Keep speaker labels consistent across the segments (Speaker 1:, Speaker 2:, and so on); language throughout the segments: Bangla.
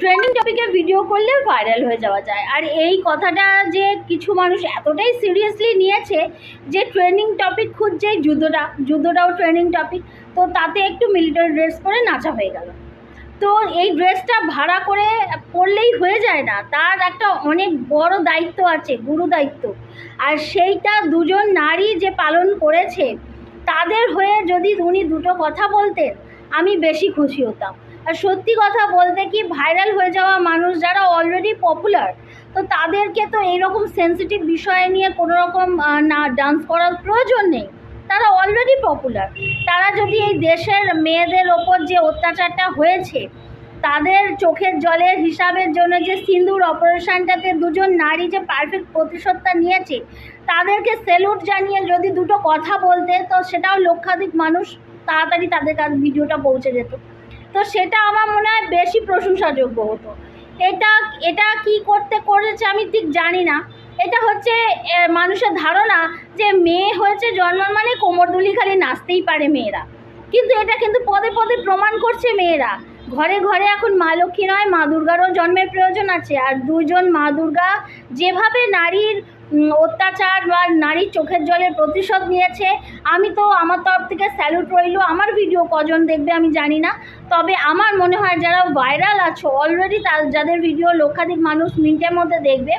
Speaker 1: ট্রেন্ডিং টপিকে ভিডিও করলে ভাইরাল হয়ে যাওয়া যায়। আর এই কথাটা যে কিছু মানুষ এতটাই সিরিয়াসলি নিয়েছে যে ট্রেন্ডিং টপিক খুঁজছে যুদ্ধটা, যুদ্ধটাও ট্রেন্ডিং টপিক তো তাতে একটু মিলিটারি ড্রেস পরে নাচা হয়ে গেল। তো এই ড্রেসটা ভাড়া করে পরলেই হয়ে যায় না, তার একটা অনেক বড় দায়িত্ব আছে, গুরু দায়িত্ব। আর সেইটা দুজন নারী যে পালন করেছে, তাদের হয়ে যদি উনি দুটো কথা বলতেন, আমি বেশি খুশি হতাম। আর সত্যি কথা বলতে কি ভাইরাল হয়ে যাওয়া মানুষ যারা অলরেডি পপুলার তো তাদেরকে তো এইরকম সেন্সিটিভ বিষয় নিয়ে কোনো রকম না ডান্স করার প্রয়োজন নেই। তারা অলরেডি পপুলার তারা যদি এই দেশের মেয়েদের ওপর যে অত্যাচারটা হয়েছে, তাদের চোখের জলের হিসাবের জন্য যে সিন্দুর অপারেশনটাতে দুজন নারী যে পারফেক্ট প্রতিশোধটা নিয়েছে, তাদেরকে সেলুট জানিয়ে যদি দুটো কথা বলতে, তো সেটাও লক্ষাধিক মানুষ তাড়াতাড়ি তাদের কাছে ভিডিওটা পৌঁছে যেত। তো সেটা আমার মনে হয় বেশি প্রশংসাযোগ্য হতো। এটা এটা কি করতে করেছে আমি ঠিক জানি না। এটা হচ্ছে মানুষের ধারণা যে মেয়ে হয়েছে জন্ম মানে কোমর দুলি খালি নাচতেই পারে মেয়েরা। কিন্তু এটা কিন্তু পদে পদে প্রমাণ করছে মেয়েরা। ঘরে ঘরে এখন মা লক্ষ্মী নয়, মা দুর্গারও জন্মের প্রয়োজন আছে। আর দুজন মা দুর্গা যেভাবে নারীর অত্যাচার বা নারীর চোখের জলের প্রতিশোধ নিয়েছে। আমি তো আমার তরফ থেকে স্যালুট রইল। আমার ভিডিও কজন দেখবে আমি জানি না। তবে আমার মনে হয় যারা ভাইরাল আছো অলরেডি তার, যাদের ভিডিও লক্ষাধিক মানুষ মিনিটের মধ্যে দেখবে,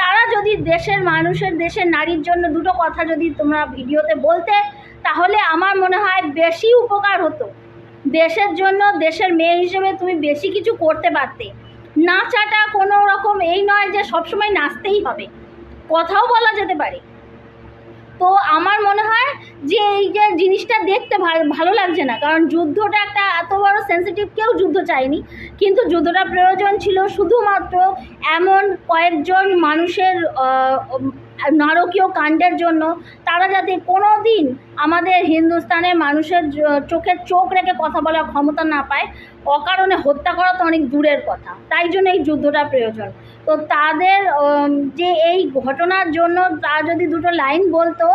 Speaker 1: তারা যদি দেশের মানুষের, দেশের নারীর জন্য দুটো কথা যদি তোমরা ভিডিওতে বলতে, তাহলে আমার মনে হয় বেশি উপকার হতো। দেশের জন্য, দেশের মেয়ে হিসেবে তুমি বেশি কিছু করতে পারতে। নাচাটা কোনো রকম এই নয় যে সবসময় নাচতেই হবে। কথাও বলা যেতে পারে। তো আমার মনে হয় যে এই যে জিনিসটা দেখতে ভালো লাগছে না। কারণ যুদ্ধটা একটা এত বড় সেন্সিটিভ কেউ যুদ্ধ চায়নি। কিন্তু যুদ্ধটা প্রয়োজন ছিল শুধুমাত্র এমন কয়েকজন মানুষের নারকীয় কাণ্ডের জন্য। তারা যাতে কোনো দিন আমাদের হিন্দুস্তানের মানুষের চোখের চোখ রেখে কথা বলার ক্ষমতা না পায়। অকারণে হত্যা করা তো অনেক দূরের কথা। তাই জন্য এই যুদ্ধটা প্রয়োজন। তো তাদের যে এই ঘটনার জন্য তারা যদি দুটো লাইন বলতো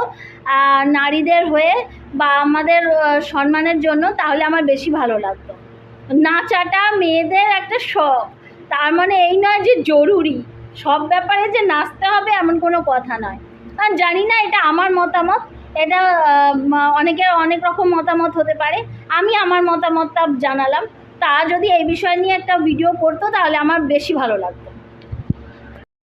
Speaker 1: নারীদের হয়ে বা আমাদের সম্মানের জন্য, তাহলে আমার বেশি ভালো লাগতো। নাচাটা মেয়েদের একটা শখ। তার মানে এই নয় যে জরুরি। সব ব্যাপারে যে নাচতে হবে এমন কোনো কথা নয়। আর জানি না এটা আমার মতামত। এটা অনেকের অনেক রকম মতামত হতে পারে। আমি আমার মতামতটা জানালাম। তা যদি এই বিষয় নিয়ে একটা ভিডিও করতো, তাহলে আমার বেশি ভালো লাগতো।